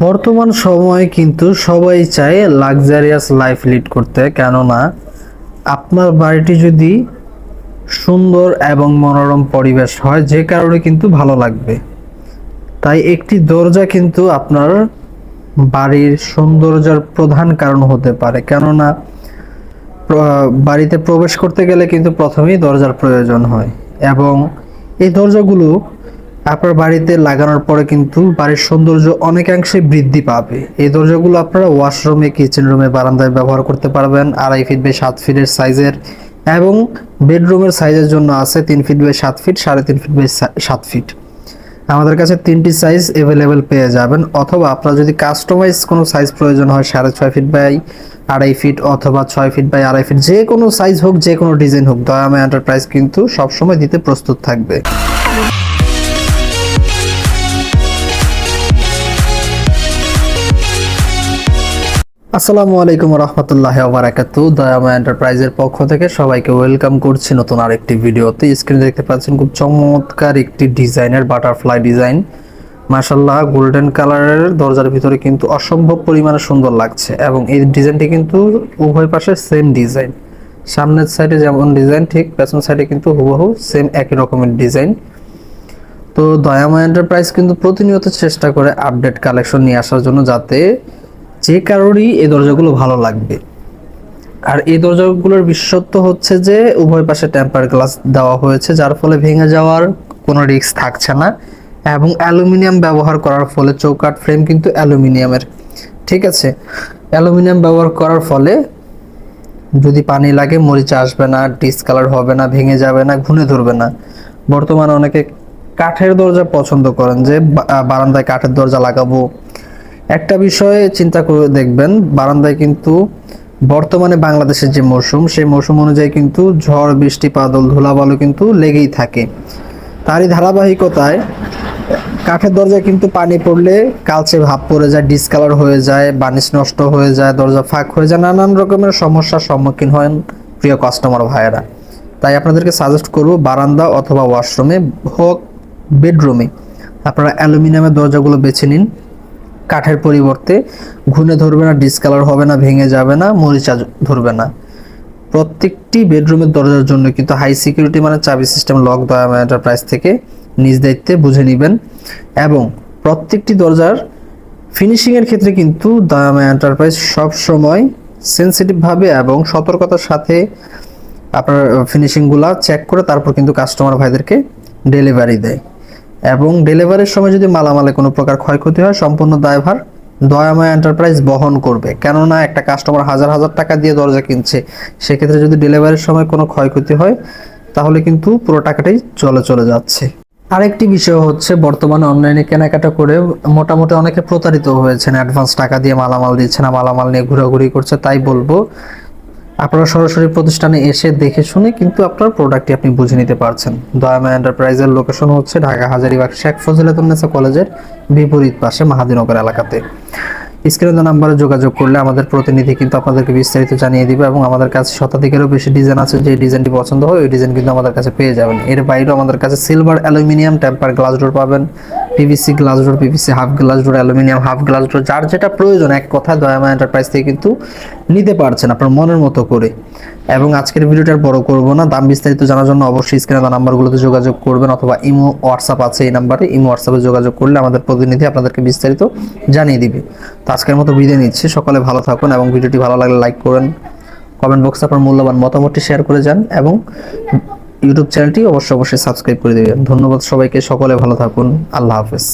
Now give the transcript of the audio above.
বর্তমান সময়ে কিন্তু সবাই চায় লাক্সারিয়াস লাইফ লিড করতে, কেননা আপনার বাড়িটি যদি সুন্দর এবং মনোরম পরিবেশ হয়, যে কারণে কিন্তু ভালো লাগবে। তাই একটি দরজা কিন্তু আপনার বাড়ির সৌন্দর্যের প্রধান কারণ হতে পারে। কেননা বাড়িতে প্রবেশ করতে গেলে কিন্তু প্রথমেই দরজার প্রয়োজন হয়। এবং এই দরজাগুলো আপনার বাড়িতে লাগানোর পরে কিন্তু বাড়ির সৌন্দর্য অনেকাংশে বৃদ্ধি পাবে। এই দরজাগুলো আপনারা ওয়াশরুমে কিচেন রুমে বারান্দায় ব্যবহার করতে পারবেন। আড়াই ফিট বাই সাত ফিটের সাইজের এবং বেডরুমের সাইজের জন্য আছে তিন ফিট বাই সাত ফিট সাড়ে তিন ফিট বাই সাত ফিট আমাদের কাছে তিনটি সাইজ অ্যাভেলেবেল পেয়ে যাবেন, অথবা আপনার যদি কাস্টমাইজ কোনো সাইজ প্রয়োজন হয়, সাড়ে ছয় ফিট বাই আড়াই ফিট অথবা ছয় ফিট বাই আড়াই ফিট যে কোনো সাইজ হোক, যে কোনো ডিজাইন হোক দয়াময় এন্টারপ্রাইজ কিন্তু সবসময় দিতে প্রস্তুত থাকবে। আসসালামু আলাইকুম রহমতুল্লাহ বারাকাতু দয়াময় এন্টারপ্রাইজের পক্ষ থেকে সবাইকে ওয়েলকাম করছি নতুন আরেকটি ভিডিওতে। স্ক্রিনে দেখতে পাচ্ছেন খুব চমৎকার একটি ডিজাইনের বাটারফ্লাই ডিজাইন। মাশাল্লাহ গোল্ডেন কালারের দরজার ভিতরে কিন্তু অসম্ভব পরিমাণে সুন্দর লাগছে এবং এই ডিজাইনটি কিন্তু উভয় পাশে সেম ডিজাইন সামনের সাইডে যেমন ডিজাইন ঠিক পেছন সাইডে কিন্তু হুবহু সেম একই রকমের ডিজাইন তো দয়াময় এন্টারপ্রাইজ কিন্তু প্রতিনিয়ত চেষ্টা করে আপডেট কালেকশন নিয়ে আসার জন্য যাতে যে কারোরই এই দরজাগুলো ভালো লাগবে। আর এই দরজাগুলোর বিশেষত্ব হচ্ছে যে, উভয় পাশে টেম্পার গ্লাস দেওয়া হয়েছে, যার ফলে ভেঙে যাওয়ার কোনো রিস্ক থাকছে না এবং অ্যালুমিনিয়াম ব্যবহার করার ফলে চৌকাট ফ্রেম কিন্তু অ্যালুমিনিয়ামের। ঠিক আছে? অ্যালুমিনিয়াম ব্যবহার করার ফলে যদি পানি লাগে, মরিচা আসবে না ডিসকালার হবে না, ভেঙে যাবে না ঘুনে ধরবে না। বর্তমানে অনেকে কাঠের দরজা পছন্দ করেন যে বারান্দায় কাঠের দরজা লাগাবো একটা বিষয়ে চিন্তা করে দেখবেন, বারান্দায় কিন্তু বর্তমানে বাংলাদেশের যে মৌসুম, সেই মৌসুম অনুযায়ী কিন্তু ঝড়, বৃষ্টি, বাদল, ধুলাবালু কিন্তু লেগেই থাকে। তারই ধারাবাহিকতায় কাঠের দরজায় কিন্তু পানি পড়লে কালচে ভাব পড়ে যায়, ডিসকালার হয়ে যায় বানিশ নষ্ট হয়ে যায়, দরজা ফাঁক হয়ে যায়, নানান রকমের সমস্যার সম্মুখীন হন প্রিয় কাস্টমার ভাইয়েরা। তাই আপনাদেরকে সাজেস্ট করব, বারান্দা অথবা ওয়াশরুমে হোক বেডরুমে আপনারা অ্যালুমিনিয়ামের দরজাগুলো বেছে নিন। কাঠের পরিবর্তে ঘুনে ধরবে না ডিসকালার হবে না, ভেঙে যাবে না, মরিচা ধরবে না। প্রত্যেকটি বেডরুমের দরজার জন্য কিন্তু হাই সিকিউরিটি মানে চাবি সিস্টেম লক দয়াময় এন্টারপ্রাইজ থেকে নিজ দায়িত্বে বুঝে নেবেন। এবং প্রত্যেকটি দরজার ফিনিশিংয়ের ক্ষেত্রে কিন্তু দয়াময় এন্টারপ্রাইজ সবসময় সেন্সিটিভভাবে এবং সতর্কতার সাথে আপনার ফিনিশিংগুলা চেক করে তারপর কিন্তু কাস্টমার ভাইদেরকে ডেলিভারি দেয়। এবং ডেলিভারির সময় যদি মালামালে কোনো প্রকার ক্ষয়ক্ষতি হয়, সম্পূর্ণ দায়ভার দয়াময় এন্টারপ্রাইজ বহন করবে। কেননা, একটা কাস্টমার হাজার হাজার টাকা দিয়ে দরজা কিনছে, সেক্ষেত্রে যদি ডেলিভারির সময় কোনো ক্ষয়ক্ষতি হয়, তাহলে কিন্তু পুরো টাকাটাই চলে চলে যাচ্ছে। আরেকটি বিষয় হচ্ছে, বর্তমানে অনলাইনে কেনাকাটা করে মোটামুটি অনেকে প্রতারিত হয়েছেন, অ্যাডভান্স টাকা দিয়ে মালামাল দিচ্ছে না, মালামাল নিয়ে ঘোরাঘুরি করছে, তাই বলব আপনারা সরাসরি প্রতিষ্ঠানে এসে দেখে শুনে কিন্তু আপনার প্রোডাক্টটি আপনি বুঝে নিতে পারছেন। দয়ামা এন্টারপ্রাইজের লোকেশন হচ্ছে ঢাকা হাজারিবাগ শেখ ফজিলাতুন্নেসা কলেজের বিপরীত পাশে মাহাদিনগর এলাকাতে। স্ক্রিনে নাম্বারে যোগাযোগ করলে আমাদের প্রতিনিধি কিন্তু আপনাদেরকে বিস্তারিত জানিয়ে দিবে এবং আমাদের কাছে শতাধিকেরও বেশি ডিজাইন আছে যে ডিজাইনটি পছন্দ হয়, ওই ডিজাইন কিন্তু আমাদের কাছে পেয়ে যাবেন। এর বাইরেও আমাদের কাছে silver aluminium temper glass door পাবেন। PVC glass door PVC half glass door aluminium half glass door যার যেটা প্রয়োজন, এক কথায় দয়ামা এন্টারপ্রাইজ থেকে কিন্তু নিতে পারছেন আপনার মনের মতো করে। এবং আজকের ভিডিওটা বড় করব না, দাম বিস্তারিত জানার জন্য অবশ্যই স্ক্রিনে নাম্বারগুলোতে যোগাযোগ করবেন অথবা ইমো হোয়াটসঅ্যাপ আছে এই নাম্বারে, ইমো হোয়াটসঅ্যাপে যোগাযোগ করলে আমাদের প্রতিনিধি আপনাদেরকে বিস্তারিত জানিয়ে দিবে। তো আজকের মতো বিদায় নিচ্ছি, সকলে ভালো থাকুন এবং ভিডিওটি ভালো লাগলে লাইক করেন। কমেন্ট বক্সে আপনার মূল্যবান মতামতটি শেয়ার করে যান এবং ইউটিউব চ্যানেলটি অবশ্যই অবশ্যই সাবস্ক্রাইব করে দেবেন। ধন্যবাদ সবাইকে সকলে ভালো থাকুন। আল্লাহ হাফেজ।